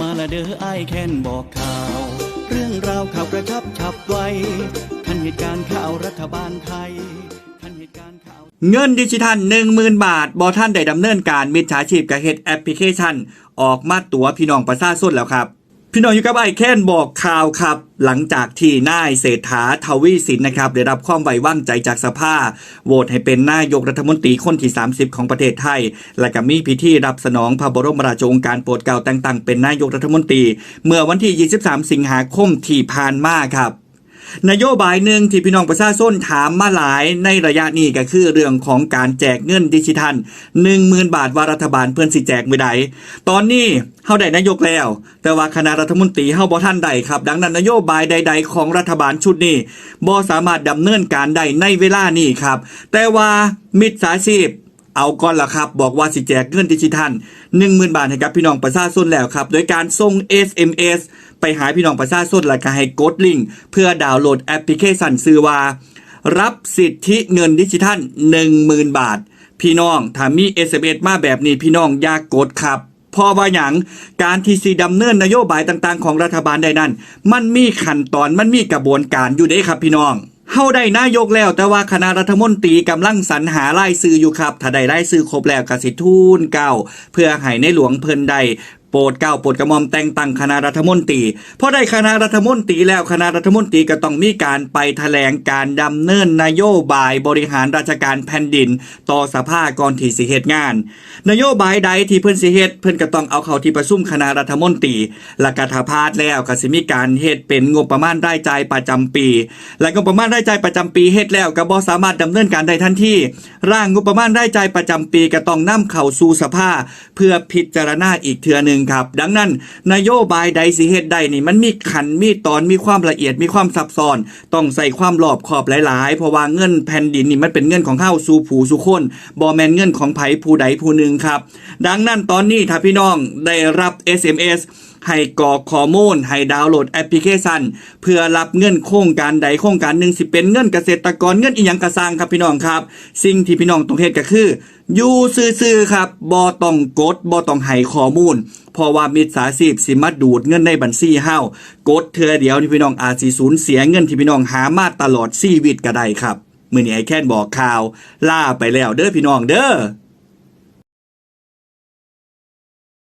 มาละเด้อไอายแค้นบอกข่าว เรื่องราวข่าวกระชับฉับไวทันเหตุการณ์ข่าวรัฐบาลไทยทันเหตุการณ์ข่าวเงินดิจิทัล 10,000 บาทบอท่านได้ดำเนินการมิจฉาชีพกับเฮ็ดแอปพลิเคชัน ออกมาตัวพี่น้องประชาชนแล้วครับ พี่น้องอยู่กับไอ้แค้นบอกข่าวครับ หลังจากที่นายเศรษฐาทวีสินนะครับ ได้รับความไว้วางใจจากสภาโหวตให้เป็นนายกรัฐมนตรีคนที่ 30 ของประเทศไทย และก็มีพิธีรับสนองพระบรมราชโองการโปรดเกล้าแต่งตั้งเป็นนายกรัฐมนตรี เมื่อวันที่ 23 สิงหาคมที่ผ่านมาครับ นโยบายหนึ่งที่พี่น้องประชาชนถามมาหลายในระยะนี้ก็คือเรื่องของการแจกเงินดิจิทัล10,000 บาทว่ารัฐบาลเพื่อนสิแจกไม่ได้ตอนนี้เฮาได้นายกแล้ว แต่ว่าคณะรัฐมนตรีเฮาบ่ทันได้ครับ ดังนั้นนโยบายใด ๆ ของรัฐบาลชุดนี้บ่สามารถดำเนินการได้ในเวลานี้ครับ แต่ว่ามิจฉาชีพ เอาก่อนละครับ บอกว่าสิแจกเงินดิจิทัล10,000 บาทให้กับพี่น้องประชาชนแล้วครับ โดยการส่ง SMS ไปหาพี่น้องประชาชนและก็ให้กดลิงก์เพื่อดาวน์โหลดแอปพลิเคชันซื้อว่า รับสิทธิเงินดิจิทัล10,000 บาท พี่น้องถ้ามี SMS มาแบบนี้พี่น้องอย่ากกดครับพราะว่าอย่างการที่สีดำเนินนโยบายต่างๆ ของรัฐบาลใดนั้น มันมีขั้นตอนมันมีกระบวนการอยู่เด้ครับพี่น้อง เฮาได้นายกแล้ว แต่ว่าคณะรัฐมนตรีกำลังสรรหารายซื้ออยู่ครับ ถ้าได้รายซื้อครบแล้วกสิทูนเก่าเพื่อให้ในหลวงเพิ่นได้ โปรดเก้าโปรดกระหม่อมแต่งตั้งคณะรัฐมนตรีพอได้คณะรัฐมนตรีแล้วคณะรัฐมนตรีก็ต้องมีการไปแถลงการดำเนินนโยบายบริหารราชการแผ่นดิน ต่อสภาก่อนที่สิเฮ็ดงาน นโยบายใดที่เพิ่อนสิเฮ็ดเพิ่อนก็ต้องเอาเข้าที่ประชุมคณะรัฐมนตรีและก็ถ้าพาดแล้วก็สิมีการเฮ็ดเป็นงบประมาณรายจ่ายประจำปี และงบประมาณรายจ่ายประจำปีเฮ็ดแล้วก็บ่สามารถดำเนินการได้ทันทีร่างงบประมาณรายจ่ายประจำปีก็ต้องนำเข้าสู่สภา เพื่อพิจารณาอีกเทื่อหนึงครับ ดังนั้น นโยบายใดสิเหตุใดนี่มันมีขันมีตอนมีความละเอียดมีความซับซ้อน ต้องใส่ความรอบขอบหลายๆ เพราะว่าเงินแผ่นดินนี่มันเป็นเงินของเฮาสู่ผู้สู่คนบอแมนเงินของไผผู้ใดผู้หนึ่งครับ ดังนั้นตอนนี้ถ้าพี่น้องได้รับ SMS ให้กรอกข้อมูลให้ดาวน์โหลดแอปพลิเคชัน เพื่อรับเงินโครงการใดโครงการหนึ่งสิเป็นเงินเกษตรกรเงินอีหยังกระสร้างครับพี่น้องครับ สิ่งที่พี่น้องต้องเฮ็ดก็คืออยู่ซื่อๆครับบ่ต้องกดบ่ต้องให้ข้อมูลเพราะว่ามิจฉาชีพสิมาดูดเงินในบัญชีเฮากดเทื่อเดียวนี่พี่น้องอาจสิสูญเสียเงินที่พี่น้องหามาตลอดชีวิตก็ได้ครับ มื้อนี้ไอ้แค่นบอกข่าว ล่าไปแล้วเด้อพี่น้องเด้อ